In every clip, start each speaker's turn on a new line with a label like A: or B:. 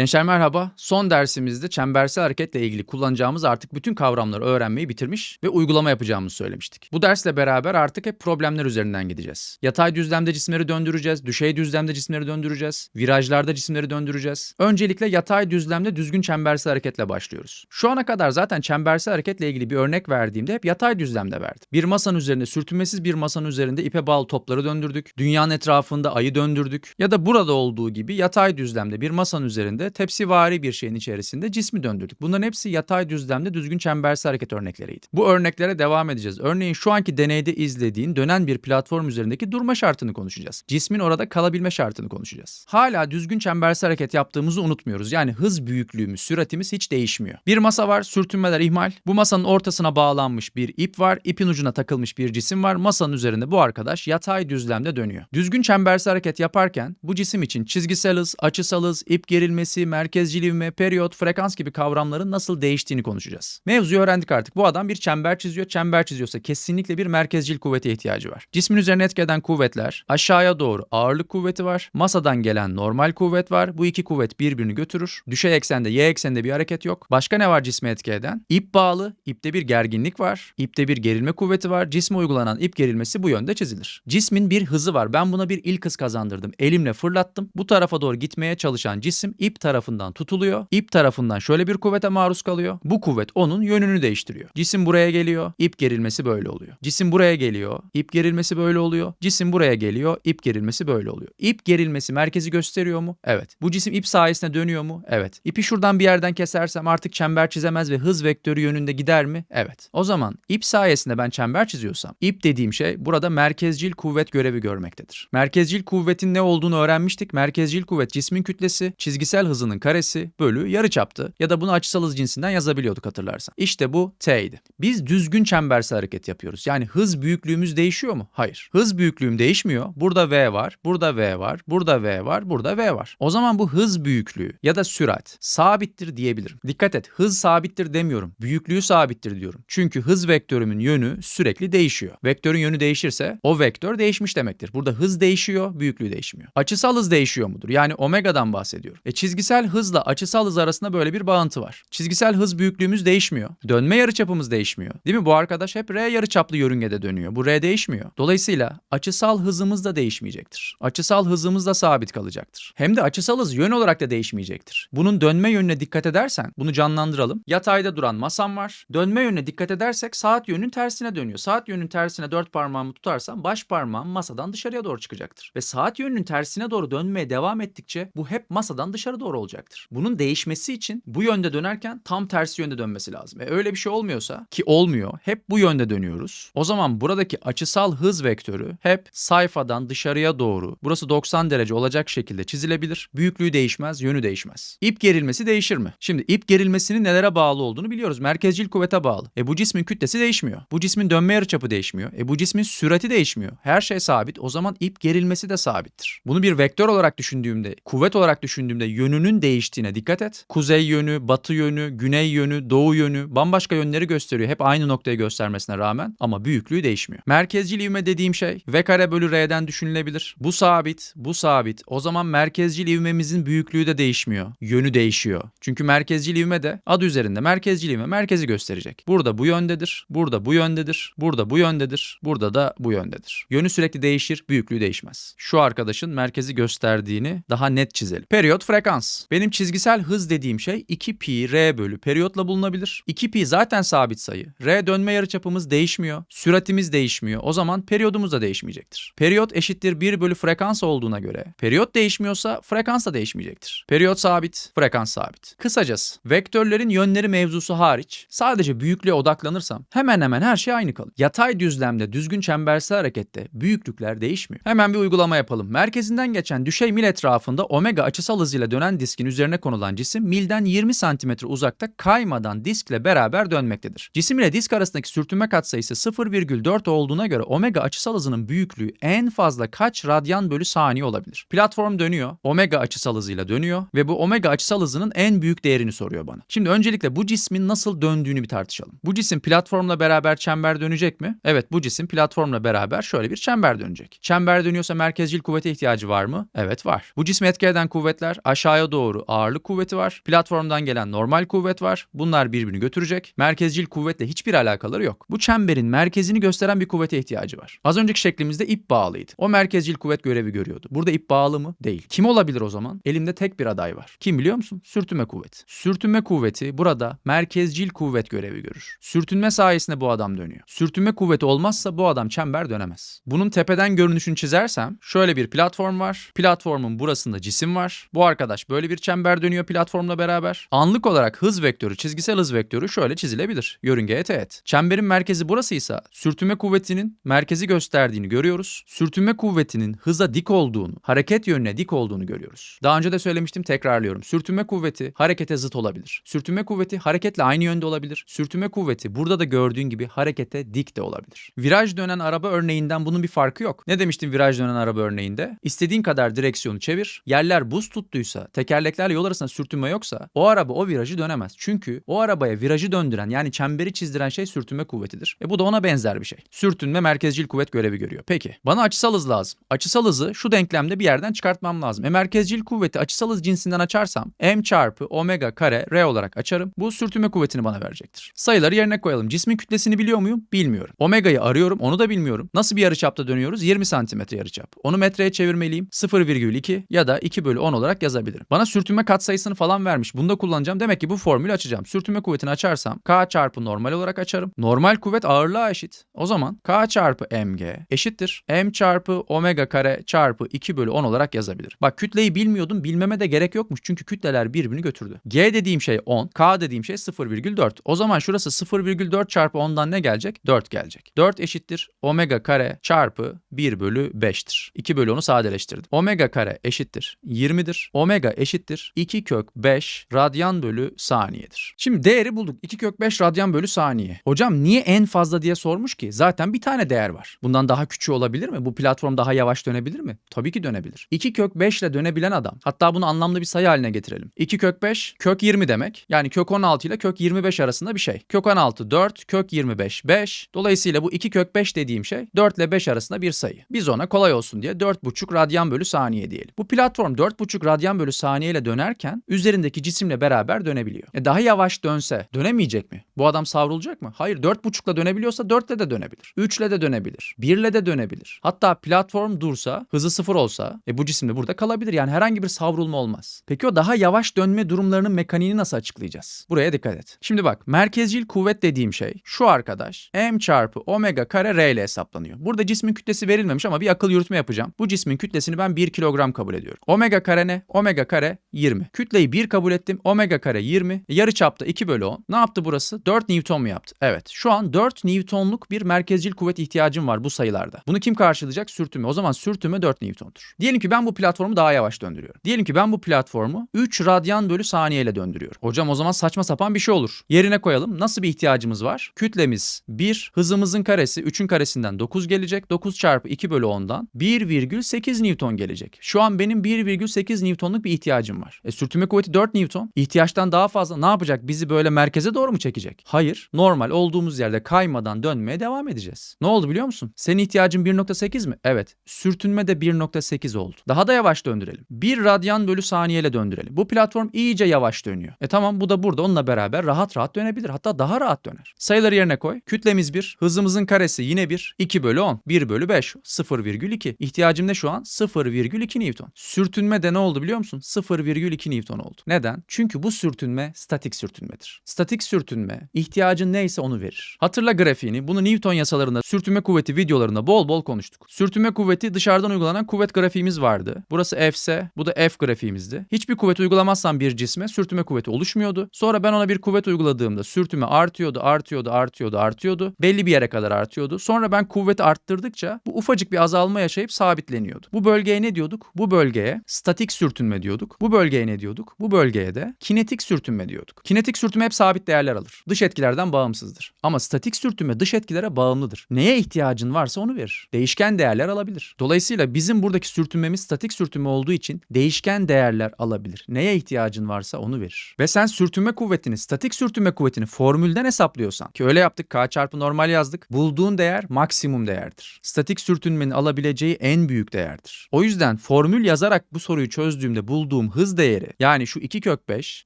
A: Gençler merhaba. Son dersimizde çembersel hareketle ilgili kullanacağımız artık bütün kavramları öğrenmeyi bitirmiş ve uygulama yapacağımızı söylemiştik. Bu dersle beraber artık hep problemler üzerinden gideceğiz. Yatay düzlemde cisimleri döndüreceğiz, düşey düzlemde cisimleri döndüreceğiz, virajlarda cisimleri döndüreceğiz. Öncelikle yatay düzlemde düzgün çembersel hareketle başlıyoruz. Şu ana kadar zaten çembersel hareketle ilgili bir örnek verdiğimde hep yatay düzlemde verdim. Bir masanın üzerinde sürtünmesiz bir masanın üzerinde ipe bağlı topları döndürdük. Dünyanın etrafında ayı döndürdük. Ya da burada olduğu gibi yatay düzlemde bir masanın üzerinde tepsivari bir şeyin içerisinde cismi döndürdük. Bunların hepsi yatay düzlemde düzgün çembersel hareket örnekleriydi. Bu örneklere devam edeceğiz. Örneğin şu anki deneyde izlediğin dönen bir platform üzerindeki durma şartını konuşacağız. Cismin orada kalabilme şartını konuşacağız. Hala düzgün çembersel hareket yaptığımızı unutmuyoruz. Yani hız büyüklüğümüz, süratimiz hiç değişmiyor. Bir masa var, sürtünmeler ihmal. Bu masanın ortasına bağlanmış bir ip var, ipin ucuna takılmış bir cisim var. Masanın üzerinde bu arkadaş yatay düzlemde dönüyor. Düzgün çembersel hareket yaparken bu cisim için çizgisel hız, açısal hız, ip gerilmesi, merkezcil ivme, periyot, frekans gibi kavramların nasıl değiştiğini konuşacağız. Mevzuyu öğrendik artık. Bu adam bir çember çiziyor. Çember çiziyorsa kesinlikle bir merkezcil kuvvete ihtiyacı var. Cismin üzerine etki eden kuvvetler aşağıya doğru ağırlık kuvveti var. Masadan gelen normal kuvvet var. Bu iki kuvvet birbirini götürür. Düşey eksende, y ekseninde bir hareket yok. Başka ne var cisme etki eden? İp bağlı. İpte bir gerginlik var. İpte bir gerilme kuvveti var. Cisme uygulanan ip gerilmesi bu yönde çizilir. Cismin bir hızı var. Ben buna bir ilk hız kazandırdım. Elimle fırlattım. Bu tarafa doğru gitmeye çalışan cisim ip tarafından tutuluyor. İp tarafından şöyle bir kuvvete maruz kalıyor. Bu kuvvet onun yönünü değiştiriyor. Cisim buraya geliyor. ip gerilmesi böyle oluyor. Cisim buraya geliyor. ip gerilmesi böyle oluyor. Cisim buraya geliyor. ip gerilmesi böyle oluyor. İp gerilmesi merkezi gösteriyor mu? Evet. Bu cisim ip sayesinde dönüyor mu? Evet. İpi şuradan bir yerden kesersem artık çember çizemez ve hız vektörü yönünde gider mi? Evet. O zaman ip sayesinde ben çember çiziyorsam ip dediğim şey burada merkezcil kuvvet görevi görmektedir. Merkezcil kuvvetin ne olduğunu öğrenmiştik. Merkezcil kuvvet cismin kütlesi, çizgisel hızının karesi bölü yarıçaptı. Ya da bunu açısal hız cinsinden yazabiliyorduk hatırlarsan. İşte bu T'ydi. Biz düzgün çembersel hareket yapıyoruz. Yani hız büyüklüğümüz değişiyor mu? Hayır. Hız büyüklüğüm değişmiyor. Burada V var, burada V var, burada V var, burada V var. O zaman bu hız büyüklüğü ya da sürat sabittir diyebilirim. Dikkat et hız sabittir demiyorum. Büyüklüğü sabittir diyorum. Çünkü hız vektörümün yönü sürekli değişiyor. Vektörün yönü değişirse o vektör değişmiş demektir. Burada hız değişiyor, büyüklüğü değişmiyor. Açısal hız değişiyor mudur? Yani omega'dan bahsediyorum. E çizgisel hızla açısal hız arasında böyle bir bağıntı var. Çizgisel hız büyüklüğümüz değişmiyor. Dönme yarıçapımız değişmiyor. Değil mi? Bu arkadaş hep R yarıçaplı yörüngede dönüyor. Bu R değişmiyor. Dolayısıyla açısal hızımız da değişmeyecektir. Açısal hızımız da sabit kalacaktır. Hem de açısal hız yön olarak da değişmeyecektir. Bunun dönme yönüne dikkat edersen bunu canlandıralım. Yatayda duran masam var. Dönme yönüne dikkat edersek saat yönünün tersine dönüyor. Saat yönünün tersine dört parmağımı tutarsam baş parmağım masadan dışarıya doğru çıkacaktır. Ve saat yönünün tersine doğru dönmeye devam ettikçe bu hep masadan dışarı doğru olacaktır. Bunun değişmesi için bu yönde dönerken tam tersi yönde dönmesi lazım. E öyle bir şey olmuyorsa ki olmuyor hep bu yönde dönüyoruz. O zaman buradaki açısal hız vektörü hep sayfadan dışarıya doğru burası 90 derece olacak şekilde çizilebilir. Büyüklüğü değişmez, yönü değişmez. İp gerilmesi değişir mi? Şimdi ip gerilmesinin nelere bağlı olduğunu biliyoruz. Merkezcil kuvvete bağlı. E bu cismin kütlesi değişmiyor. Bu cismin dönme yarıçapı değişmiyor. E bu cismin sürati değişmiyor. Her şey sabit. O zaman ip gerilmesi de sabittir. Bunu bir vektör olarak düşündüğümde, kuvvet olarak düşündüğümde yönünün değiştiğine dikkat et. Kuzey yönü, batı yönü, güney yönü, doğu yönü bambaşka yönleri gösteriyor. Hep aynı noktayı göstermesine rağmen ama büyüklüğü değişmiyor. Merkezcil ivme dediğim şey v kare bölü r'den düşünülebilir. Bu sabit, bu sabit. O zaman merkezcil ivmemizin büyüklüğü de değişmiyor. Yönü değişiyor. Çünkü merkezcil ivme de adı üzerinde merkezcil ivme merkezi gösterecek. Burada bu yöndedir, burada bu yöndedir, burada bu yöndedir, burada da bu yöndedir. Yönü sürekli değişir, büyüklüğü değişmez. Şu arkadaşın merkezi gösterdiğini daha net çizelim. Periyot frekans. Benim çizgisel hız dediğim şey 2 pi r bölü periyotla bulunabilir. 2 pi zaten sabit sayı. R dönme yarıçapımız değişmiyor. Süratimiz değişmiyor. O zaman periyodumuz da değişmeyecektir. Periyot eşittir 1 bölü frekans olduğuna göre periyot değişmiyorsa frekans da değişmeyecektir. Periyot sabit, frekans sabit. Kısacası vektörlerin yönleri mevzusu hariç sadece büyüklüğe odaklanırsam hemen hemen her şey aynı kalır. Yatay düzlemde düzgün çembersel harekette büyüklükler değişmiyor. Hemen bir uygulama yapalım. Merkezinden geçen düşey mil etrafında omega açısal hızıyla dönen diskin üzerine konulan cisim milden 20 santimetre uzakta kaymadan diskle beraber dönmektedir. Cisim ile disk arasındaki sürtünme katsayısı 0,4 olduğuna göre omega açısal hızının büyüklüğü en fazla kaç radyan bölü saniye olabilir? Platform dönüyor, omega açısal hızıyla dönüyor ve bu omega açısal hızının en büyük değerini soruyor bana. Şimdi öncelikle bu cismin nasıl döndüğünü bir tartışalım. Bu cisim platformla beraber çember dönecek mi? Evet bu cisim platformla beraber şöyle bir çember dönecek. Çember dönüyorsa merkezcil kuvvete ihtiyacı var mı? Evet var. Bu cismi etki eden kuvvetler aşağıya aşağıya doğru ağırlık kuvveti var. Platformdan gelen normal kuvvet var. Bunlar birbirini götürecek. Merkezcil kuvvetle hiçbir alakaları yok. Bu çemberin merkezini gösteren bir kuvvete ihtiyacı var. Az önceki şeklimizde ip bağlıydı. O merkezcil kuvvet görevi görüyordu. Burada ip bağlı mı? Değil. Kim olabilir o zaman? Elimde tek bir aday var. Kim biliyor musun? Sürtünme kuvveti. Sürtünme kuvveti burada merkezcil kuvvet görevi görür. Sürtünme sayesinde bu adam dönüyor. Sürtünme kuvveti olmazsa bu adam çember dönemez. Bunun tepeden görünüşünü çizersem şöyle bir platform var. Platformun burasında cisim var. Bu arkadaş böyle bir çember dönüyor platformla beraber. Anlık olarak hız vektörü, çizgisel hız vektörü şöyle çizilebilir. Yörüngeye teğet. Çemberin merkezi burasıysa sürtünme kuvvetinin merkezi gösterdiğini görüyoruz. Sürtünme kuvvetinin hıza dik olduğunu, hareket yönüne dik olduğunu görüyoruz. Daha önce de söylemiştim tekrarlıyorum. Sürtünme kuvveti harekete zıt olabilir. Sürtünme kuvveti hareketle aynı yönde olabilir. Sürtünme kuvveti burada da gördüğün gibi harekete dik de olabilir. Viraj dönen araba örneğinden bunun bir farkı yok. Ne demiştim viraj dönen araba örneğinde? İstediğin kadar direksiyonu çevir. Yerler buz tuttuysa, tekerleklerle yol arasında sürtünme yoksa o araba o virajı dönemez. Çünkü o arabaya virajı döndüren yani çemberi çizdiren şey sürtünme kuvvetidir. E bu da ona benzer bir şey. Sürtünme merkezcil kuvvet görevi görüyor. Peki bana açısal hız lazım. Açısal hızı şu denklemde bir yerden çıkartmam lazım. E merkezcil kuvveti açısal hız cinsinden açarsam m çarpı omega kare r olarak açarım. Bu sürtünme kuvvetini bana verecektir. Sayıları yerine koyalım. Cismin kütlesini biliyor muyum? Bilmiyorum. Omega'yı arıyorum. Onu da bilmiyorum. Nasıl bir yarıçapta dönüyoruz? 20 santimetre yarıçap. Onu metreye çevirmeliyim. 0,2 ya da 2 bölü 10 olarak yazabilirim. Bana sürtünme katsayısını falan vermiş. Bunu da kullanacağım. Demek ki bu formülü açacağım. Sürtünme kuvvetini açarsam K çarpı normal olarak açarım. Normal kuvvet ağırlığa eşit. O zaman K çarpı mg eşittir. M çarpı omega kare çarpı 2 bölü 10 olarak yazabilirim. Bak kütleyi bilmiyordum. Bilmeme de gerek yokmuş. Çünkü kütleler birbirini götürdü. G dediğim şey 10. K dediğim şey 0,4. O zaman şurası 0,4 çarpı 10'dan ne gelecek? 4 gelecek. 4 eşittir. Omega kare çarpı 1 bölü 5'tir. 2 bölü 10'u sadeleştirdim. Omega kare eşittir 20'dir. Omega eşittir 2 kök 5 radyan bölü saniyedir. Şimdi değeri bulduk. 2 kök 5 radyan bölü saniye. Hocam niye en fazla diye sormuş ki? Zaten bir tane değer var. Bundan daha küçüğü olabilir mi? Bu platform daha yavaş dönebilir mi? Tabii ki dönebilir. 2 kök 5 ile dönebilen adam. Hatta bunu anlamlı bir sayı haline getirelim. 2 kök 5 kök 20 demek. Yani kök 16 ile kök 25 arasında bir şey. Kök 16 4, kök 25 5. Dolayısıyla bu 2 kök 5 dediğim şey 4 ile 5 arasında bir sayı. Biz ona kolay olsun diye 4,5 radyan bölü saniye diyelim. Bu platform 4,5 radyan bölü saniye ile dönerken üzerindeki cisimle beraber dönebiliyor. E daha yavaş dönse dönemeyecek mi? Bu adam savrulacak mı? Hayır 4,5 ile dönebiliyorsa 4 ile de dönebilir. 3 ile de dönebilir. 1 ile de dönebilir. Hatta platform dursa, hızı sıfır olsa e bu cisim de burada kalabilir. Yani herhangi bir savrulma olmaz. Peki o daha yavaş dönme durumlarının mekaniğini nasıl açıklayacağız? Buraya dikkat et. Şimdi bak merkezcil kuvvet dediğim şey şu arkadaş m çarpı omega kare r ile hesaplanıyor. Burada cismin kütlesi verilmemiş ama bir akıl yürütme yapacağım. Bu cismin kütlesini ben 1 kilogram kabul ediyorum. Omega kare ne? Omega kare 20. Kütleyi 1 kabul ettim. Omega kare 20. E, yarı çapta 2 bölü 10. Ne yaptı burası? 4 Newton mu yaptı? Evet. Şu an 4 Newtonluk bir merkezcil kuvvet ihtiyacım var bu sayılarda. Bunu kim karşılayacak? Sürtünme. O zaman sürtünme 4 Newton'dur. Diyelim ki ben bu platformu daha yavaş döndürüyorum. Diyelim ki ben bu platformu 3 radyan bölü saniye ile döndürüyorum. Hocam o zaman saçma sapan bir şey olur. Yerine koyalım. Nasıl bir ihtiyacımız var? Kütlemiz 1, hızımızın karesi 3'ün karesinden 9 gelecek. 9 çarpı 2 bölü 10'dan 1,8 Newton gelecek. Şu an benim 1,8 Newton'luk bir ihtiyacım var. E sürtünme kuvveti 4 Newton. İhtiyaçtan daha fazla ne yapacak? Bizi böyle merkeze doğru mu çekecek? Hayır. Normal olduğumuz yerde kaymadan dönmeye devam edeceğiz. Ne oldu biliyor musun? Senin ihtiyacın 1.8 mi? Evet. Sürtünme de 1.8 oldu. Daha da yavaş döndürelim. 1 radyan bölü saniyeyle döndürelim. Bu platform iyice yavaş dönüyor. E tamam bu da burada onunla beraber rahat rahat dönebilir. Hatta daha rahat döner. Sayıları yerine koy. Kütlemiz 1. Hızımızın karesi yine 1. 2 bölü 10. 1 bölü 5. 0,2. İhtiyacım ne şu an? 0,2 Newton. Sürtünme de ne oldu biliyor musun? 0,2 Newton oldu. Neden? Çünkü bu sürtünme statik sürtünmedir. Statik sürtünme ihtiyacın neyse onu verir. Hatırla grafiğini. Bunu Newton yasalarında sürtünme kuvveti videolarında bol bol konuştuk. Sürtünme kuvveti dışarıdan uygulanan kuvvet grafiğimiz vardı. Burası F ise bu da F grafiğimizdi. Hiçbir kuvvet uygulamazsan bir cisme sürtünme kuvveti oluşmuyordu. Sonra ben ona bir kuvvet uyguladığımda sürtünme artıyordu, artıyordu, artıyordu, artıyordu. Belli bir yere kadar artıyordu. Sonra ben kuvveti arttırdıkça bu ufacık bir azalma yaşayıp sabitleniyordu. Bu bölgeye ne diyorduk? Bu bölgeye statik sürtünme diyorduk. Bu bölgeye ne diyorduk? Bu bölgeye de kinetik sürtünme diyorduk. Kinetik sürtünme hep sabit değerler alır. Dış etkilerden bağımsızdır. Ama statik sürtünme dış etkilere bağımlıdır. Neye ihtiyacın varsa onu verir. Değişken değerler alabilir. Dolayısıyla bizim buradaki sürtünmemiz statik sürtünme olduğu için değişken değerler alabilir. Neye ihtiyacın varsa onu verir. Ve sen sürtünme kuvvetini, statik sürtünme kuvvetini formülden hesaplıyorsan ki öyle yaptık K çarpı normal yazdık. Bulduğun değer maksimum değerdir. Statik sürtünmenin alabileceği en büyük değerdir. O yüzden formül yazarak bu soruyu çözdüğümde bulduğum bulduğum hız değeri yani şu 2 kök 5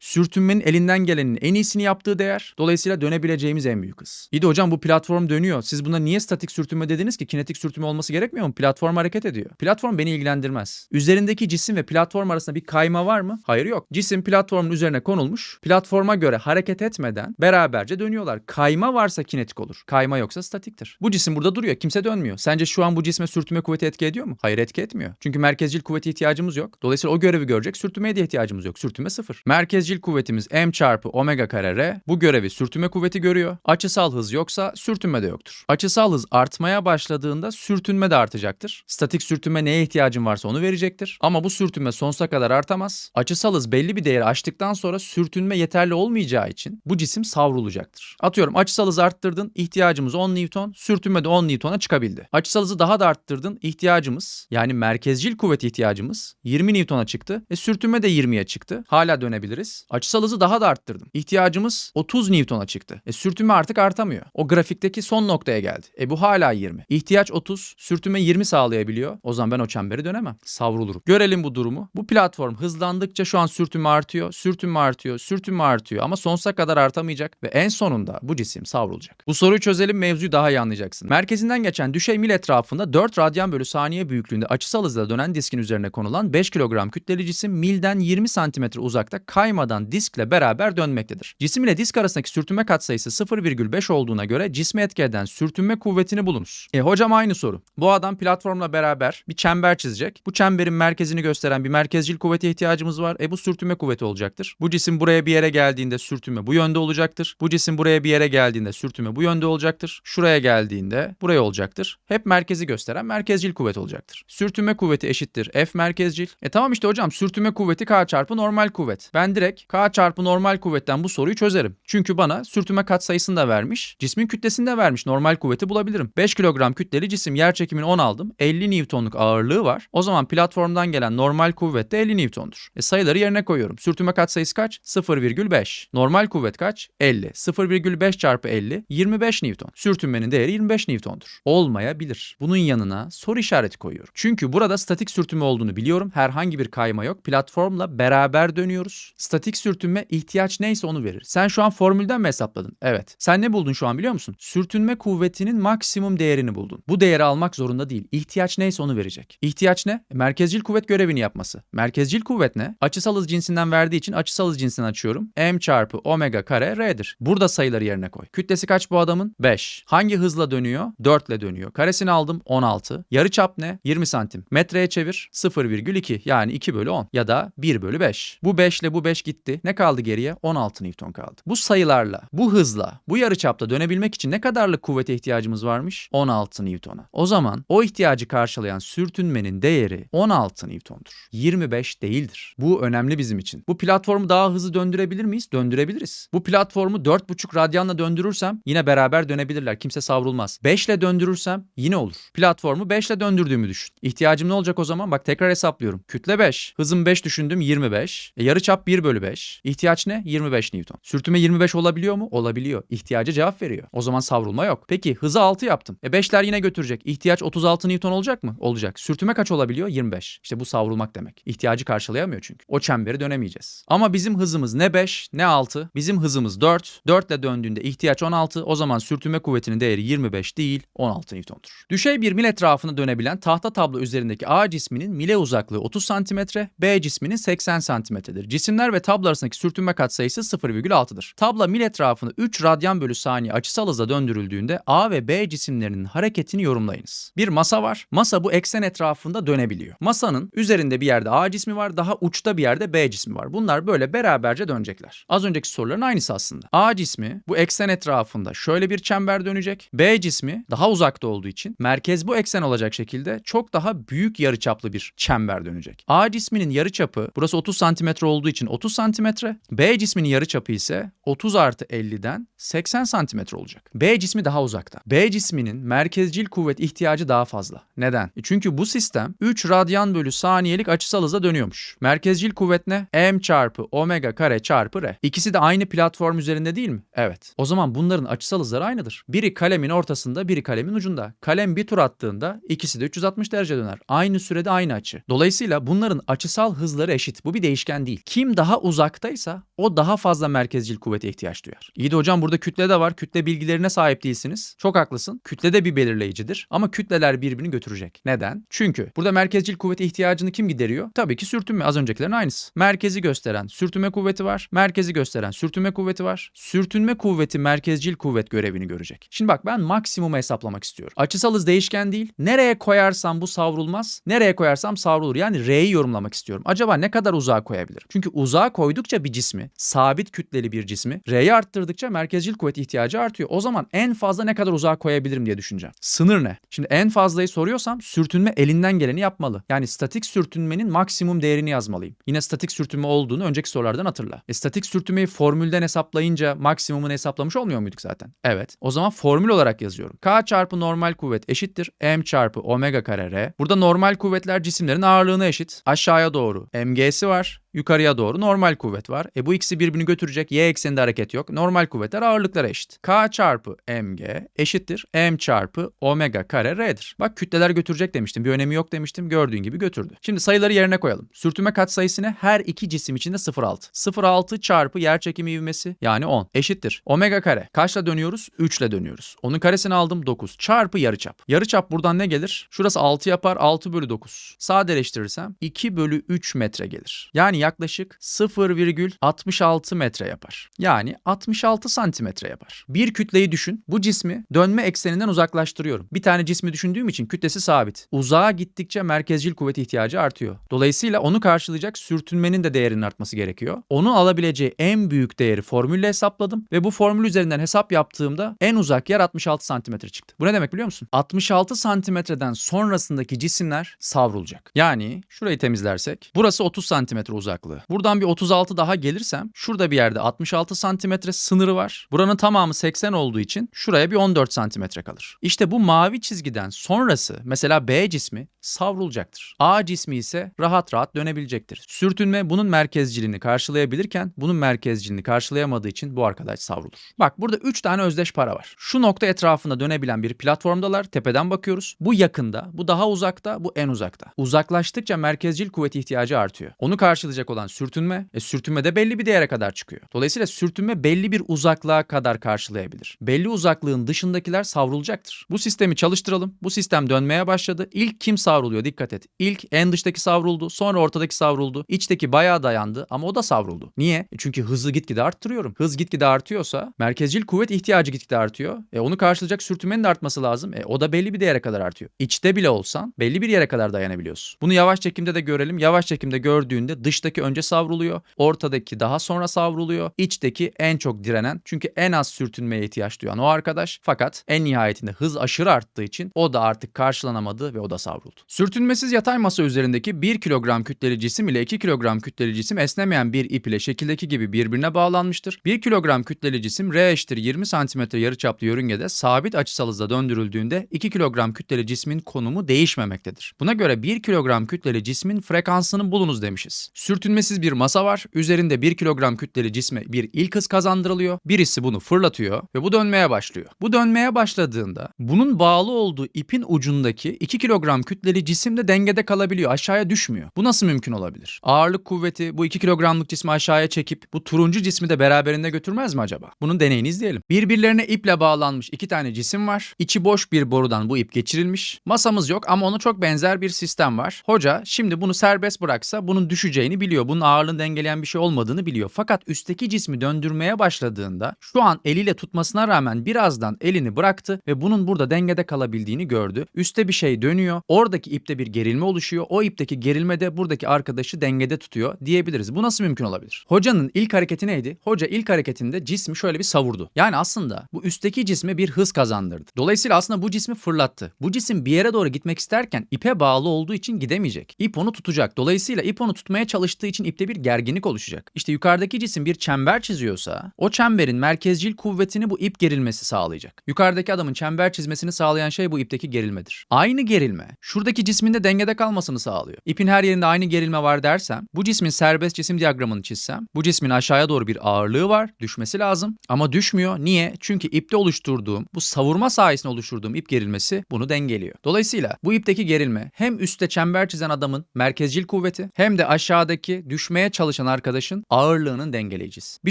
A: sürtünmenin elinden gelenin en iyisini yaptığı değer. Dolayısıyla dönebileceğimiz en büyük hız. İyi de hocam bu platform dönüyor. Siz buna niye statik sürtünme dediniz ki? Kinetik sürtünme olması gerekmiyor mu? Platform hareket ediyor. Platform beni ilgilendirmez. Üzerindeki cisim ve platform arasında bir kayma var mı? Hayır yok. Cisim platformun üzerine konulmuş. Platforma göre hareket etmeden beraberce dönüyorlar. Kayma varsa kinetik olur. Kayma yoksa statiktir. Bu cisim burada duruyor. Kimse dönmüyor. Sence şu an bu cisme sürtünme kuvveti etki ediyor mu? Hayır etki etmiyor. Çünkü merkezcil kuvveti ihtiyacımız yok. Dolayısıyla o görevi görecek. Sürtünmeye de ihtiyacımız yok. Sürtünme sıfır. Merkezcil kuvvetimiz m çarpı omega kare r. Bu görevi sürtünme kuvveti görüyor. Açısal hız yoksa sürtünme de yoktur. Açısal hız artmaya başladığında sürtünme de artacaktır. Statik sürtünme neye ihtiyacın varsa onu verecektir. Ama bu sürtünme sonsuza kadar artamaz. Açısal hız belli bir değeri aştıktan sonra sürtünme yeterli olmayacağı için bu cisim savrulacaktır. Atıyorum açısal hızı arttırdın, ihtiyacımız 10 Newton, sürtünme de 10 Newton'a çıkabildi. Açısal hızı daha da arttırdın, ihtiyacımız yani merkezcil kuvvet ihtiyacımız 20 Newton'a çıktı. E sürtünme de 20'ye çıktı. Hala dönebiliriz. Açısal hızı daha da arttırdım. İhtiyacımız 30 Newton'a çıktı. E sürtünme artık artamıyor. O grafikteki son noktaya geldi. E bu hala 20. İhtiyaç 30, sürtünme 20 sağlayabiliyor. O zaman ben o çemberi dönemem. Savrulurum. Görelim bu durumu. Bu platform hızlandıkça şu an sürtünme artıyor, sürtünme artıyor, sürtünme artıyor ama sonsuza kadar artamayacak ve en sonunda bu cisim savrulacak. Bu soruyu çözelim mevzuyu daha iyi anlayacaksın. Merkezinden geçen düşey mil etrafında 4 radyan bölü saniye büyüklüğünde açısal hızla dönen diskin üzerine konulan 5 kilogram kütleli cisim milden 20 santimetre uzakta kaymadan diskle beraber dönmektedir. Cisim ile disk arasındaki sürtünme katsayısı 0,5 olduğuna göre cisme etki eden sürtünme kuvvetini bulunuz. E hocam aynı soru. Bu adam platformla beraber bir çember çizecek. Bu çemberin merkezini gösteren bir merkezcil kuvvete ihtiyacımız var. E bu sürtünme kuvveti olacaktır. Bu cisim buraya bir yere geldiğinde sürtünme bu yönde olacaktır. Bu cisim buraya bir yere geldiğinde sürtünme bu yönde olacaktır. Şuraya geldiğinde buraya olacaktır. Hep merkezi gösteren merkezcil kuvvet olacaktır. Sürtünme kuvveti eşittir F merkezcil. E tamam işte hocam sürtünme kuvveti K çarpı normal kuvvet. Ben direkt K çarpı normal kuvvetten bu soruyu çözerim. Çünkü bana sürtünme katsayısını da vermiş, cismin kütlesini de vermiş. Normal kuvveti bulabilirim. 5 kilogram kütleli cisim yer çekimini 10 aldım. 50 Newton'luk ağırlığı var. O zaman platformdan gelen normal kuvvet de 50 Newton'dur. E sayıları yerine koyuyorum. Sürtünme katsayısı kaç? 0,5. Normal kuvvet kaç? 50. 0,5 çarpı 50 25 Newton. Sürtünmenin değeri 25 Newton'dur. Olmayabilir. Bunun yanına soru işareti koyuyorum. Çünkü burada statik sürtünme olduğunu biliyorum. Herhangi bir kayma yok. Platformla beraber dönüyoruz. Statik sürtünme ihtiyaç neyse onu verir. Sen şu an formülden mi hesapladın? Evet. Sen ne buldun şu an biliyor musun? Sürtünme kuvvetinin maksimum değerini buldun. Bu değeri almak zorunda değil. İhtiyaç neyse onu verecek. İhtiyaç ne? Merkezcil kuvvet görevini yapması. Merkezcil kuvvet ne? Açısal hız cinsinden verdiği için açısal hız cinsinden açıyorum. M çarpı omega kare R'dir. Burada sayıları yerine koy. Kütlesi kaç bu adamın? 5. Hangi hızla dönüyor? 4 ile dönüyor. Karesini aldım 16. Yarı çap ne? 20 santim. Metreye çevir 0,2 yani 2 bölü 10 ya da 1 bölü 5. Bu 5 ile bu 5 gitti. Ne kaldı geriye? 16 Newton kaldı. Bu sayılarla, bu hızla, bu yarı çapta dönebilmek için ne kadarlık kuvvete ihtiyacımız varmış? 16 Newton'a. O zaman o ihtiyacı karşılayan sürtünmenin değeri 16 Newton'dur. 25 değildir. Bu önemli bizim için. Bu platformu daha hızlı döndürebilir miyiz? Döndürebiliriz. Bu platformu 4,5 radyanla döndürürsem yine beraber dönebilirler. Kimse savrulmaz. 5 ile döndürürsem yine olur. Platformu 5 ile döndürdüğümü düşün. İhtiyacım ne olacak o zaman? Bak tekrar hesaplıyorum. Kütle 5. Hızım 5 düşündüm 25. E, yarı çap 1 bölü 5. İhtiyaç ne? 25 Newton. Sürtünme 25 olabiliyor mu? Olabiliyor. İhtiyacı cevap veriyor. O zaman savrulma yok. Peki hızı 6 yaptım. E 5'ler yine götürecek. İhtiyaç 36 Newton olacak mı? Olacak. Sürtünme kaç olabiliyor? 25. İşte bu savrulmak demek. İhtiyacı karşılayamıyor çünkü. O çemberi dönemeyeceğiz. Ama bizim hızımız ne 5 ne 6. Bizim hızımız 4. 4 ile döndüğünde ihtiyaç 16. O zaman sürtünme kuvvetinin değeri 25 değil 16 Newton'dur. Düşey bir mil etrafında dönebilen tahta tablo üzerindeki A cisminin mile uzaklığı 30 cm, B cisminin 80 cm'dir. Cisimler ve tablo arasındaki sürtünme katsayısı 0,6'dır. Tabla mil etrafını 3 radyan bölü saniye açısal hızla döndürüldüğünde A ve B cisimlerinin hareketini yorumlayınız. Bir masa var. Masa bu eksen etrafında dönebiliyor. Masanın üzerinde bir yerde A cismi var, daha uçta bir yerde B cismi var. Bunlar böyle beraberce dönecekler. Az önceki soruların aynısı aslında. A cismi bu eksen etrafında şöyle bir çember dönecek. B cismi daha uzakta olduğu için merkez bu eksen olacak şekilde çok daha büyük yarıçaplı bir çember dönecek. A cisminin yarıçapı burası 30 santimetre olduğu için 30 santimetre. B cisminin yarıçapı ise 30 artı 50'den 80 santimetre olacak. B cismi daha uzakta. B cisminin merkezcil kuvvet ihtiyacı daha fazla. Neden? E Çünkü bu sistem 3 radyan bölü saniyelik açısal hızla dönüyormuş. Merkezcil kuvvet ne? M çarpı omega kare çarpı R. İkisi de aynı platform üzerinde değil mi? Evet. O zaman bunların açısal hızları aynıdır. Biri kalemin ortasında, biri kalemin ucunda. Kalem bir tur attığında ikisi de 360 derece döner. Aynı sürede aynı açı. Dolayısıyla bunların açısal hızları eşit. Bu bir değişken değil. Kim daha uzaktaysa o daha fazla merkezcil kuvvete ihtiyaç duyar. İyi de hocam burada kütle de var. Kütle bilgilerine sahip değilsiniz. Çok haklısın. Kütle de bir belirleyicidir. Ama kütleler birbirini götürecek. Neden? Çünkü burada merkezcil kuvvete ihtiyacını kim gideriyor? Tabii ki sürtünme. Az öncekilerin aynısı. Merkezi gösteren sürtünme kuvveti var. Merkezi gösteren sürtünme kuvveti var. Sürtünme kuvveti merkezcil kuvvet görevini görecek. Şimdi bak ben maksimumu hesaplamak istiyorum. Açısal hız değişken değil. Nereye koyarsam bu savrulmaz. Nereye koyarsam savrulur. Yani R'yi yorumlamak istiyorum. Acaba ne kadar uzağa koyabilirim? Çünkü uzağa koydukça bir cismi, sabit kütleli bir cismi, R'yi arttırdıkça merkezcil kuvvet ihtiyacı artıyor. O zaman en fazla ne kadar uzağa koyabilirim diye düşüneceğim. Sınır ne? Şimdi en fazlayı soruyorsam sürtünme elinden geleni yapmalı. Yani statik sürtünmenin maksimum değerini yazmalıyım. Yine statik sürtünme olduğunu önceki sorulardan hatırla. E, statik sürtünmeyi formülden hesaplayınca maksimumunu hesaplamış olmuyor muyduk zaten? Evet. O zaman formül olarak yazıyorum. K çarpı normal kuvvet eşittir m çarpı omega kare r. Burada normal kuvvetler cisimlerin ağırlığına eşit. Aşağıya doğru mg'si var. Yukarıya doğru normal kuvvet var. E bu ikisi birbirini götürecek. Y ekseninde hareket yok. Normal kuvvetler ağırlıklara eşit. K çarpı mg eşittir m çarpı omega kare r'dir. Bak kütleler götürecek demiştim. Bir önemi yok demiştim. Gördüğün gibi götürdü. Şimdi sayıları yerine koyalım. Sürtünme katsayısını her iki cisim içinde 0,6. 0,6 çarpı yer çekimi ivmesi yani 10 eşittir. Omega kare. Kaçla dönüyoruz? 3 ile dönüyoruz. Onun karesini aldım 9 çarpı yarıçap. Yarıçap buradan ne gelir? Şurası 6 yapar 6 bölü 9. Sadeleştirirsem 2 bölü 3 metre gelir. Yani yaklaşık 0,66 metre yapar. Yani 66 santimetre yapar. Bir kütleyi düşün. Bu cismi dönme ekseninden uzaklaştırıyorum. Bir tane cismi düşündüğüm için kütlesi sabit. Uzağa gittikçe merkezcil kuvvet ihtiyacı artıyor. Dolayısıyla onu karşılayacak sürtünmenin de değerinin artması gerekiyor. Onu alabileceği en büyük değeri formülle hesapladım ve bu formül üzerinden hesap yaptığımda en uzak yer 66 santimetre çıktı. Bu ne demek biliyor musun? 66 santimetreden sonrasındaki cisimler savrulacak. Yani şurayı temizlersek burası 30 santimetre uzaklığı. Buradan bir 36 daha gelirsem şurada bir yerde 66 santimetre sınırı var. Buranın tamamı 80 olduğu için şuraya bir 14 santimetre kalır. İşte bu mavi çizgiden sonrası mesela B cismi savrulacaktır. A cismi ise rahat rahat dönebilecektir. Sürtünme bunun merkezciliğini karşılayabilirken bunun merkezciliğini karşılayamadığı için bu arkadaş savrulur. Bak burada 3 tane özdeş para var. Şu nokta etrafında dönebilen bir platformdalar. Tepeden bakıyoruz. Bu yakında, bu daha uzakta, bu en uzakta. Uzaklaştıkça merkezcil kuvvet ihtiyacı artıyor. Onu karşılayacak olan sürtünme, e, sürtünme de belli bir değere kadar çıkıyor. Dolayısıyla sürtünme belli bir uzaklığa kadar karşılayabilir. Belli uzaklığın dışındakiler savrulacaktır. Bu sistemi çalıştıralım. Bu sistem dönmeye başladı. İlk kim savruluyor? Dikkat et. İlk en dıştaki savruldu, sonra ortadaki savruldu. İçteki bayağı dayandı ama o da savruldu. Niye? E çünkü hızı gitgide arttırıyorum. Hız gitgide artıyorsa merkezcil kuvvet ihtiyacı gitgide artıyor. E onu karşılayacak sürtünmenin de artması lazım. E o da belli bir değere kadar artıyor. İçte bile olsan belli bir yere kadar dayanabiliyorsun. Bunu yavaş çekimde de görelim. Yavaş çekimde gördüğünde dıştaki önce savruluyor. Ortadaki daha sonra savruluyor. İçteki en çok direnen çünkü en az sürtünmeye ihtiyaç duyan o arkadaş. Fakat en nihayetinde hız aşırı arttığı için o da artık karşılanamadı ve o da savruldu. Sürtünmesiz yatay masa üzerindeki 1 kilogram kütleli cisim ile 2 kilogram kütleli cisim esnemeyen bir ip ile şekildeki gibi birbirine bağlanmıştır. 1 kilogram kütleli cisim R eşittir 20 cm yarıçaplı yörüngede sabit açısal hızla döndürüldüğünde 2 kilogram kütleli cismin konumu değişmemektedir. Buna göre 1 kilogram kütleli cismin frekansını bulunuz demişiz. Sürtünmesiz bir masa var. Üzerinde 1 kilogram kütleli cisme bir ilk hız kazandırılıyor. Birisi bunu fırlatıyor ve bu dönmeye başlıyor. Bu dönmeye başladığında bunun bağlı olduğu ipin ucundaki 2 kilogram kütleli cisim de dengede kalabiliyor. Aşağıya düşmüyor. Bu nasıl mümkün olabilir? Ağırlık kuvveti bu 2 kilogramlık cismi aşağıya çekip bu turuncu cismi de beraberinde götürmez mi acaba? Bunun deneyini izleyelim. Birbirlerine iple bağlanmış iki tane cisim var. İçi boş bir borudan bu ip geçirilmiş. Masamız yok ama ona çok benzer bir sistem var. Hoca şimdi bunu serbest bıraksa bunun düşeceğini biliyor. Bunun ağırlığını dengeleyen bir şey olmadığını biliyor. Fakat üstteki cismi döndürmeye başladığında şu an eliyle tutmasına rağmen birazdan elini bıraktı ve bunun burada dengede kalabildiğini gördü. Üste bir şey dönüyor. Oradaki ipte bir gerilme oluşuyor. O ipteki gerilme de buradaki arkadaşı dengede tutuyor diyebiliriz. Bu nasıl mümkün olabilir? Hocanın ilk hareketi neydi? Hoca ilk hareketinde cismi şöyle bir savurdu. Yani aslında bu üstteki cisme bir hız kazandırdı. Dolayısıyla aslında bu cismi fırlattı. Bu cisim bir yere doğru gitmek isterken ipe bağlı olduğu için gidemeyecek. İp onu tutacak. Dolayısıyla ip onu tutmaya çalıştığı için ipte bir gerginlik oluşacak. İşte yukarıdaki cisim bir çember çiziyorsa o çemberin merkezcil kuvvetini bu ip gerilmesi sağlayacak. Yukarıdaki adamın çember çizmesini sağlayan şey bu ipteki gerilmedir. Aynı gerilme şuradaki cismin de dengede kalmasını sağlıyor. İpin her yerinde aynı gerilme var dersem bu cismin serbest cisim diyagramını çizsem bu cismin aşağıya doğru bir ağırlığı var düşmesi lazım ama düşmüyor. Niye? Çünkü ipte oluşturduğum bu savurma sayesinde oluşturduğum ip gerilmesi bunu dengeliyor. Dolayısıyla bu ipteki gerilme hem üstte çember çizen adamın merkezcil kuvveti hem de aşağıdaki düşmeye çalışan arkadaşın ağırlığının dengeleyicisi. Bir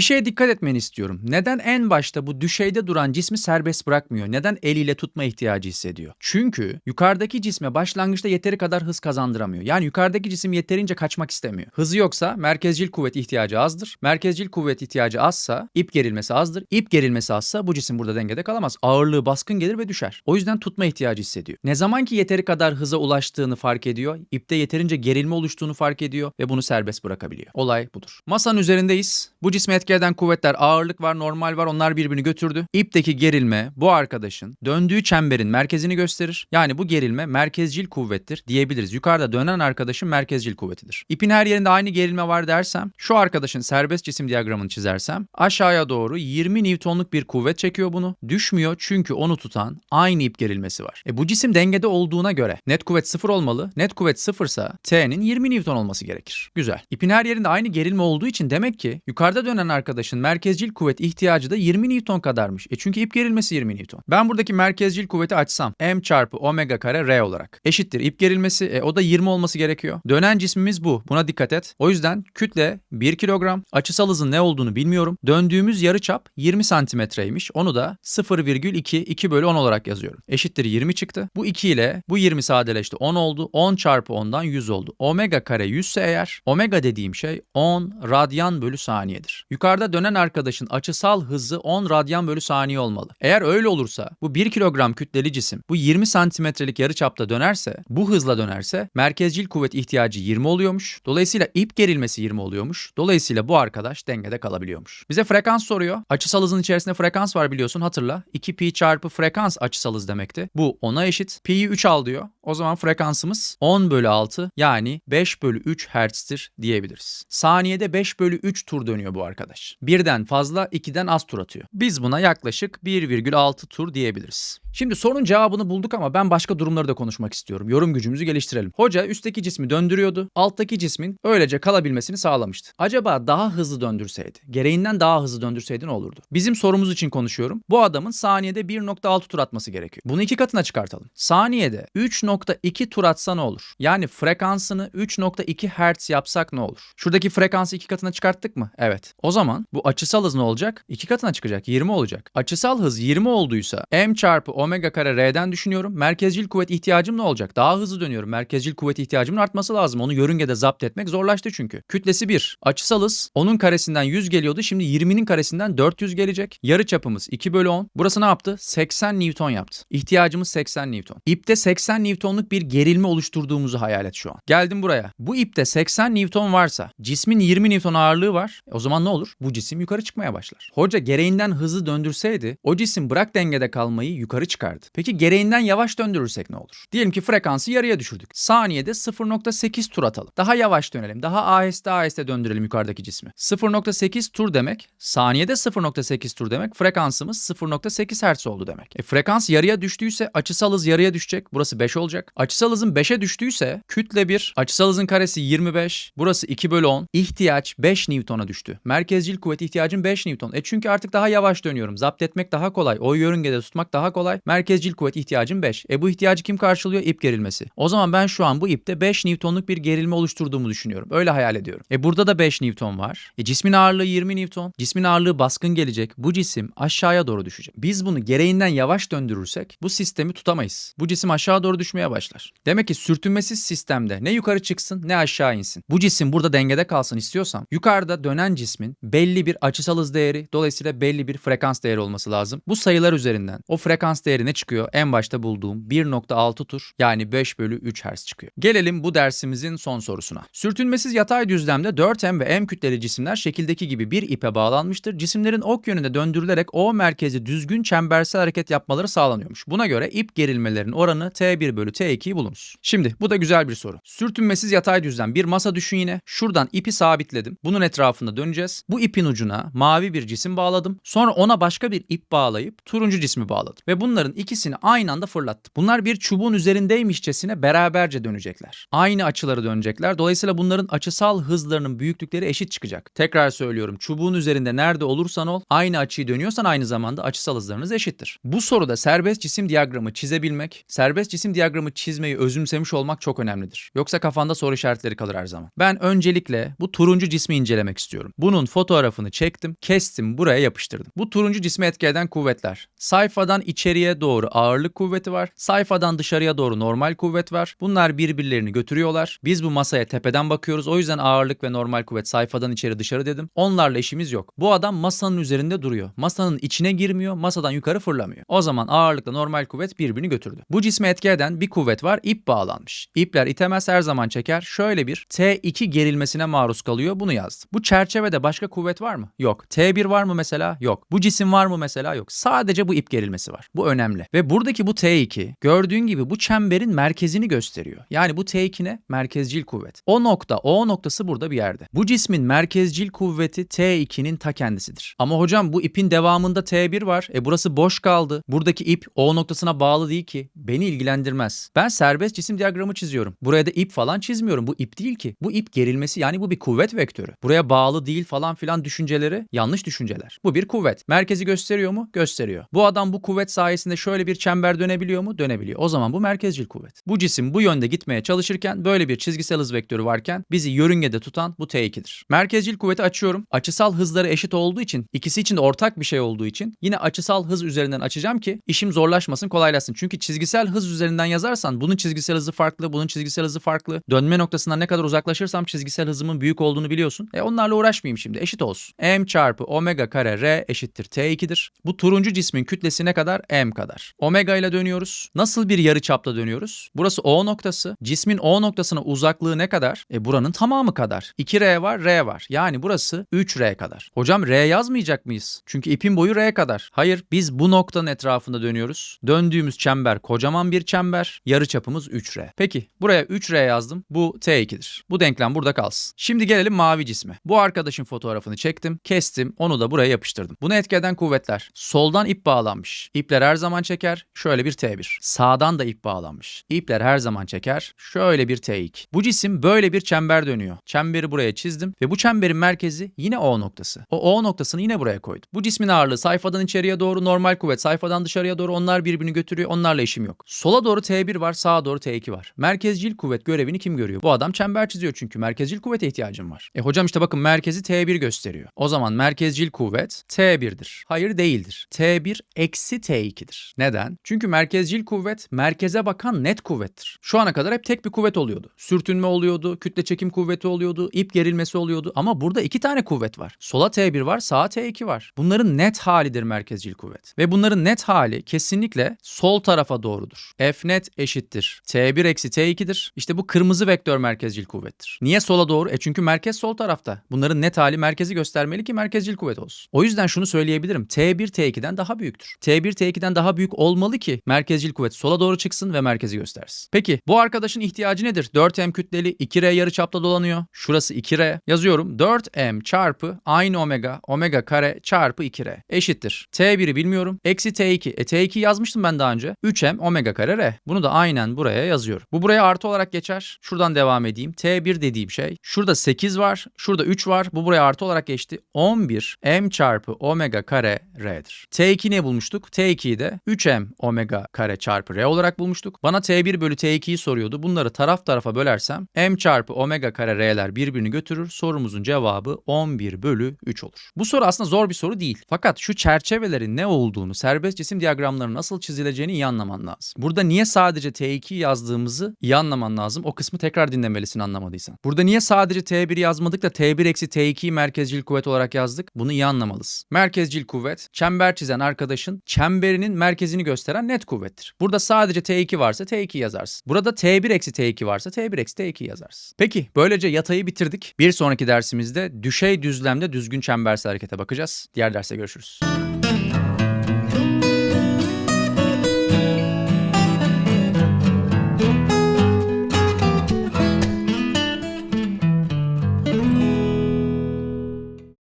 A: şeye dikkat etmeni istiyorum. Neden en başta bu düşeyde duran cismi serbest bırakmıyor? Neden eliyle tutma ihtiyacı hissediyor? Çünkü yukarıdaki cisme başlangıçta yeteri kadar hız kazandıramıyor. Yani yukarıdaki cisim yeterince kaçmak istemiyor. Hızı yoksa merkezcil kuvvet ihtiyacı azdır. Merkezcil kuvvet ihtiyacı azsa ip gerilmesi azdır. İp gerilmesi azsa bu cisim burada dengede kalamaz. Ağırlığı baskın gelir ve düşer. O yüzden tutma ihtiyacı hissediyor. Ne zaman ki yeteri kadar hıza ulaştığını fark ediyor, ipte yeterince gerilme oluştuğunu fark ediyor ve bunu serbest bırakabiliyor. Olay budur. Masanın üzerindeyiz. Bu cismi etki kuvvetler ağırlık var, normal var. Onlar birbirini götürdü. İpteki gerilme bu arkadaşın döndüğü çemberin merkezini gösterir. Yani bu gerilme merkezcil kuvvettir diyebiliriz. Yukarıda dönen arkadaşın merkezcil kuvvetidir. İpin her yerinde aynı gerilme var dersem, şu arkadaşın serbest cisim diyagramını çizersem aşağıya doğru 20 Newton'luk bir kuvvet çekiyor bunu. Düşmüyor çünkü onu tutan aynı ip gerilmesi var. E bu cisim dengede olduğuna göre net kuvvet sıfır olmalı. Net kuvvet sıfırsa T'nin 20 Newton olması gerekir. Güzel. İpin her yerinde aynı gerilme olduğu için demek ki yukarıda dönen arkadaşın merkezcil kuvvet ihtiyacı da 20 Newton kadarmış. E çünkü ip gerilmesi 20 Newton. Ben buradaki merkezcil kuvveti açsam m çarpı omega kare r olarak eşittir ip gerilmesi e, o da 20 olması gerekiyor. Dönen cismimiz bu. Buna dikkat et. O yüzden kütle 1 kilogram. Açısal hızın ne olduğunu bilmiyorum. Döndüğümüz yarıçap 20 santimetreymiş. Onu da 0,2 2 bölü 10 olarak yazıyorum. Eşittir 20 çıktı. Bu 2 ile bu 20 sadeleşti 10 oldu. 10 çarpı 10'dan 100 oldu. Omega kare 100 ise eğer omega dediğim şey 10 radyan bölü saniyedir. Yukarıda dönen arkadaşın açısal hızı 10 radyan bölü saniye olmalı. Eğer öyle olursa bu 1 kilogram kütleli cisim bu 20 santimetrelik yarıçapta dönerse bu hızla dönerse merkezcil kuvvet ihtiyacı 20 oluyormuş. Dolayısıyla ip gerilmesi 20 oluyormuş. Dolayısıyla bu arkadaş dengede kalabiliyormuş. Bize frekans soruyor. Açısal hızın içerisinde frekans var biliyorsun hatırla. 2 pi çarpı frekans açısal hız demekti. Bu 10'a eşit. Pi'yi 3 al diyor. O zaman frekansımız 10 bölü 6 yani 5 bölü 3 hertz'tir diyebiliriz. Saniyede 5 bölü 3 tur dönüyor bu arkadaş. Birden fazla 2'den az tur atıyor. Biz buna yaklaşık 1,6 tur diyebiliriz. Şimdi sorunun cevabını bulduk ama ben başka durumları da konuşmak istiyorum. Yorum gücümüzü geliştirelim. Hoca üstteki cismi döndürüyordu. Alttaki cismin öylece kalabilmesini sağlamıştı. Acaba daha hızlı döndürseydi, gereğinden daha hızlı döndürseydi ne olurdu? Bizim sorumuz için konuşuyorum. Bu adamın saniyede 1.6 tur atması gerekiyor. Bunu iki katına çıkartalım. Saniyede 3.2 tur atsa ne olur? Yani frekansını 3.2 Hz yapsak ne olur? Şuradaki frekansı iki katına çıkarttık mı? Evet. O zaman bu açısal hız ne olacak? İki katına çıkacak. 20 olacak. Açısal hız 20 olduysa m çarpı omega kare r'den düşünüyorum. Merkezcil kuvvet ihtiyacım ne olacak? Daha hızlı dönüyorum. Merkezcil kuvvet ihtiyacımın artması lazım. Onu yörüngede zapt etmek zorlaştı çünkü. Kütlesi 1. Açısal hız onun karesinden 100 geliyordu. Şimdi 20'nin karesinden 400 gelecek. Yarı çapımız 2 bölü 10. Burası ne yaptı? 80 Newton yaptı. İhtiyacımız 80 Newton. İpte 80 Newtonluk bir gerilme oluşturduğumuzu hayal et şu an. Geldim buraya. Bu ipte 80 Newton varsa cismin 20 Newton ağırlığı var. O zaman ne olur? Bu cisim yukarı çıkmaya başlar. Hoca gereğinden hızlı döndürseydi o cisim bırak dengede kalmayı yukarı çıkardı. Peki gereğinden yavaş döndürürsek ne olur? Diyelim ki frekansı yarıya düşürdük. Saniyede 0.8 tur atalım. Daha yavaş dönelim. Daha aheste aheste döndürelim yukarıdaki cismi. 0.8 tur demek saniyede 0.8 tur demek frekansımız 0.8 Hz oldu demek. E frekans yarıya düştüyse açısal hız yarıya düşecek. Burası 5 olacak. Açısal hızın 5'e düştüyse kütle 1, açısal hızın karesi 25, burası 2 bölü 10. İhtiyaç 5 Newton'a düştü. Merkezcil kuvvet ihtiyacım 5 Newton. E çünkü artık daha yavaş dönüyorum. Zapt etmek daha kolay. O yörüngede tutmak daha kolay. Merkezcil kuvvet ihtiyacım 5. E bu ihtiyacı kim karşılıyor? İp gerilmesi. O zaman ben şu an bu ipte 5 Newton'luk bir gerilme oluşturduğumu düşünüyorum. Öyle hayal ediyorum. E burada da 5 Newton var. E cismin ağırlığı 20 Newton. Cismin ağırlığı baskın gelecek. Bu cisim aşağıya doğru düşecek. Biz bunu gereğinden yavaş döndürürsek bu sistemi tutamayız. Bu cisim aşağı doğru düşmeye başlar. Demek ki sürtünmesiz sistemde ne yukarı çıksın ne aşağı insin. Bu cisim burada dengede kalsın istiyorsam yukarıda dönen cismin belli bir açısal hız değeri dolayısıyla belli bir frekans değeri olması lazım. Bu sayılar üzerinden o frekans değeri ne çıkıyor? En başta bulduğum 1.6 tur yani 5 bölü 3 Hz çıkıyor. Gelelim bu dersimizin son sorusuna. Sürtünmesiz yatay düzlemde 4M ve M kütleli cisimler şekildeki gibi bir ipe bağlanmıştır. Cisimlerin ok yönünde döndürülerek O merkezi düzgün çembersel hareket yapmaları sağlanıyormuş. Buna göre ip gerilmelerinin oranı T1 bölü T2'yi bulunuz. Şimdi bu da güzel bir soru. Sürtünmesiz yatay düzlem bir masa düşün yine. Şuradan ipi sabitledim. Bunun etrafında döneceğiz. Bu ipin ucuna mavi bir cisim bağladım. Sonra ona başka bir ip bağlayıp turuncu cismi bağladım. Ve bunların ikisini aynı anda fırlattım. Bunlar bir çubuğun üzerindeymişçesine beraberce dönecekler. Aynı açıları dönecekler. Dolayısıyla bunların açısal hızlarının büyüklükleri eşit çıkacak. Tekrar söylüyorum. Çubuğun üzerinde nerede olursan ol aynı açıyı dönüyorsan aynı zamanda açısal hızlarınız eşittir. Bu soruda serbest cisim diyagramı çizebilmek, serbest cisim diyagramı çizmeyi özümsemiş olmak çok önemlidir. Yoksa kafanda soru işaretleri kalır her zaman. Ben öncelikle bu turuncu cismi incelemek istiyorum. Bunun fotoğrafını çektim, kestim, buraya yapıştırdım. Bu turuncu cismi etki eden kuvvetler. Sayfadan içeriye doğru ağırlık kuvveti var. Sayfadan dışarıya doğru normal kuvvet var. Bunlar birbirlerini götürüyorlar. Biz bu masaya tepeden bakıyoruz. O yüzden ağırlık ve normal kuvvet sayfadan içeri dışarı dedim. Onlarla işimiz yok. Bu adam masanın üzerinde duruyor. Masanın içine girmiyor, masadan yukarı fırlamıyor. O zaman ağırlıkla normal kuvvet birbirini götürdü. Bu cisme etki eden bir kuvvet var, ip bağlanmış. İpler itemez her zaman çeker. Şöyle bir T2 gerilmesine maruz kalıyor. Bunu yazdım. Bu çerçevede başka kuvvet var mı? Yok. T1 var mı mesela? Yok. Bu cisim var mı mesela? Yok. Sadece bu ip gerilmesi var. Bu önemli. Ve buradaki bu T2 gördüğün gibi bu çemberin merkezini gösteriyor. Yani bu T2 ne? Merkezcil kuvvet. O nokta, o noktası burada bir yerde. Bu cismin merkezcil kuvveti T2'nin ta kendisidir. Ama hocam bu ipin devamında T1 var. E burası boş kaldı. Buradaki ip O noktasına bağlı değil ki. Beni ilgilendirmez. Ben serbest cisim diyagramı çiziyorum. Buraya da ip falan çizmiyorum. Bu ip değil ki. Bu ip gerilmesi yani bu bir kuvvet vektörü. Buraya bağlı değil falan filan düşünceleri yanlış düşünceler. Bu bir kuvvet. Merkezi gösteriyor mu? Gösteriyor. Bu adam bu kuvvet sayesinde şöyle bir çember dönebiliyor mu? Dönebiliyor. O zaman bu merkezcil kuvvet. Bu cisim bu yönde gitmeye çalışırken böyle bir çizgisel hız vektörü varken bizi yörüngede tutan bu T2'dir. Merkezcil kuvveti açıyorum. Açısal hızları eşit olduğu için ikisi için de ortak bir şey olduğu için yine açısal hız üzerinden açacağım ki işim zorlaşmasın kolaylaşsın. Çünkü çizgisel hız üzerinden yazarsan bunun çizgisel hızı farklı, bunun çizgisel hızı farklı. Dönme noktasından ne kadar uzaklaşırsam çizgisel hızımın büyük olduğunu biliyorsun. E onlarla uğraşmayayım şimdi. Eşit olsun. M çarpı omega kare R eşittir T2'dir. Bu turuncu cismin kütlesi ne kadar? M kadar. Omega ile dönüyoruz. Nasıl bir yarı çapla dönüyoruz? Burası O noktası. Cismin O noktasına uzaklığı ne kadar? E buranın tamamı kadar. 2R var, R var. Yani burası 3R kadar. Hocam R yazmayacak mıyız? Çünkü ipin boyu R kadar. Hayır, biz bu noktanın etrafında dönüyoruz. Döndüğümüz çember kocaman bir çember. Yarı çapımız 3R. Peki, buraya 3R yazdım. Bu T2'dir. Bu denklem burada kalsın. Şimdi gelelim mavi cisme. Bu arkadaşın fotoğrafını çektim, kestim, onu da buraya yapıştırdım. Bunu etki eden kuvvetler. Soldan ip bağlanmış. İpler her zaman çeker. Şöyle bir T1. Sağdan da ip bağlanmış. İpler her zaman çeker. Şöyle bir T2. Bu cisim böyle bir çember dönüyor. Çemberi buraya çizdim ve bu çemberin merkezi yine O noktası. O O noktasını yine buraya koydum. Bu cismin ağırlığı sayfadan içeriye doğru normal kuvvet, sayfadan dışarıya doğru onlar birbirini götürüyor. Onlarla işim yok. Sola doğru T1 var, sağa doğru T2 var. Merkezcil kuvvet görevini kim görüyor? Bu adam çember çiziyor çünkü merkezcil kuvvete ihtiyacım var. E hocam işte bakın merkezi T1 gösteriyor. O zaman merkezcil kuvvet T1'dir. Hayır değildir. T1 eksi T2'dir. Neden? Çünkü merkezcil kuvvet merkeze bakan net kuvvettir. Şu ana kadar hep tek bir kuvvet oluyordu. Sürtünme oluyordu, kütle çekim kuvveti oluyordu, ip gerilmesi oluyordu ama burada iki tane kuvvet var. Sola T1 var, sağa T2 var. Bunların net halidir merkezcil kuvvet. Ve bunların net hali kesinlikle sol tarafa doğrudur. F net eşittir. T1 eksi T2'dir. İşte bu kırmızı vektör merkezcil kuvvettir. Niye sola doğru? E çünkü merkez sol tarafta. Bunların net hali merkezi göstermeli ki merkezcil kuvvet olsun. O yüzden şunu söyleyebilirim. T1 T2'den daha büyüktür. T1 T2'den daha büyük olmalı ki merkezcil kuvvet sola doğru çıksın ve merkezi göstersin. Peki bu arkadaşın ihtiyacı nedir? 4M kütleli 2R yarıçapta dolanıyor. Şurası 2R. Yazıyorum 4M çarpı aynı omega omega kare çarpı 2R eşittir. T1'i bilmiyorum. Eksi T2. E T2 yazmıştım ben daha önce. 3M omega kare R. Bunu da aynen buraya yazıyorum. Bu buraya artı olarak geçer. Şuradan devam edeyim. T1 dediğim şey. Şurada 8 var. Şurada 3 var. Bu buraya artı olarak geçti. 11 M çarpı omega kare R'dir. T2 ne bulmuştuk? T2'yi de 3M omega kare çarpı R olarak bulmuştuk. Bana T1 bölü T2'yi soruyordu. Bunları taraf tarafa bölersem M çarpı omega kare R'ler birbirini götürür. Sorumuzun cevabı 11 bölü 3 olur. Bu soru aslında zor bir soru değil. Fakat şu çerçevelerin ne olduğunu, serbest cisim diyagramlarının nasıl çizileceğini iyi anlaman lazım. Burada niye sadece T2 yazdığımızı iyi anlaman lazım. O kısmı tekrar dinlemelisin anlamadıysan. Burada niye sadece T1 yazmadık da T1 eksi T2'yi merkezcil kuvvet olarak yazdık? Bunu iyi anlamalısın. Merkezcil kuvvet, çember çizen arkadaşın çemberinin merkezini gösteren net kuvvettir. Burada sadece T2 varsa T2 yazarsın. Burada T1 eksi T2 varsa T1 eksi T2 yazarsın. Peki böylece yatayı bitirdik. Bir sonraki dersimizde düşey düzlemde düzgün çembersel harekete bakacağız. Diğer derste görüşürüz.